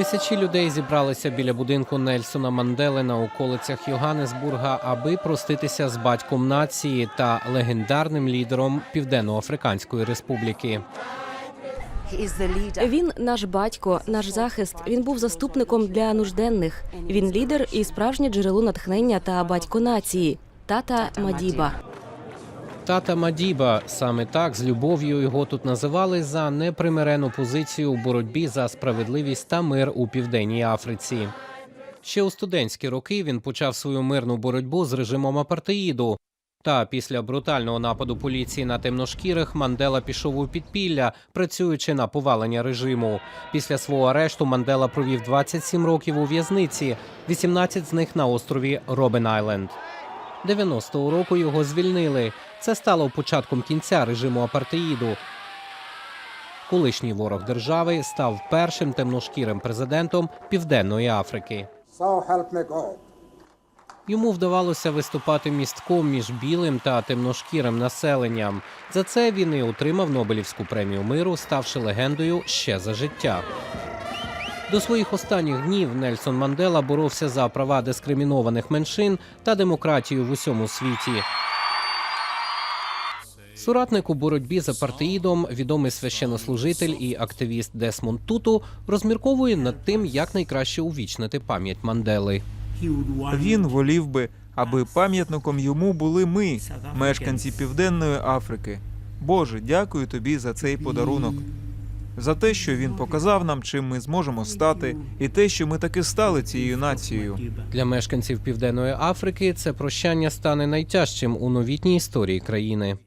Тисячі людей зібралися біля будинку Нельсона Мандели на околицях Йоганнесбурга, аби проститися з батьком нації та легендарним лідером Південно-Африканської Республіки. Він наш батько, наш захист. Він був заступником для нужденних. Він лідер і справжнє джерело натхнення та батько нації. Тата Мадіба. Тата Мадіба саме так з любов'ю його тут називали за непримирену позицію у боротьбі за справедливість та мир у південній Африці. Ще у студентські роки він почав свою мирну боротьбу з режимом апартеїду. Та після брутального нападу поліції на темношкірих Мандела пішов у підпілля, працюючи на повалення режиму. Після свого арешту Мандела провів 27 років у в'язниці, 18 з них на острові Робен Айленд. 90-го року його звільнили. Це стало початком кінця режиму апартеїду. Колишній ворог держави став першим темношкірим президентом Південної Африки. Йому вдавалося виступати містком між білим та темношкірим населенням. За це він і отримав Нобелівську премію миру, ставши легендою ще за життя. До своїх останніх днів Нельсон Мандела боровся за права дискримінованих меншин та демократію в усьому світі. Суратник у боротьбі з апартеїдом, відомий священнослужитель і активіст Десмонд Туту розмірковує над тим, як найкраще увічнити пам'ять Мандели. Він волів би, аби пам'ятником йому були ми, мешканці Південної Африки. Боже, дякую тобі за цей подарунок. За те, що він показав нам, чим ми зможемо стати, і те, що ми таки стали цією нацією. Для мешканців Південної Африки це прощання стане найтяжчим у новітній історії країни.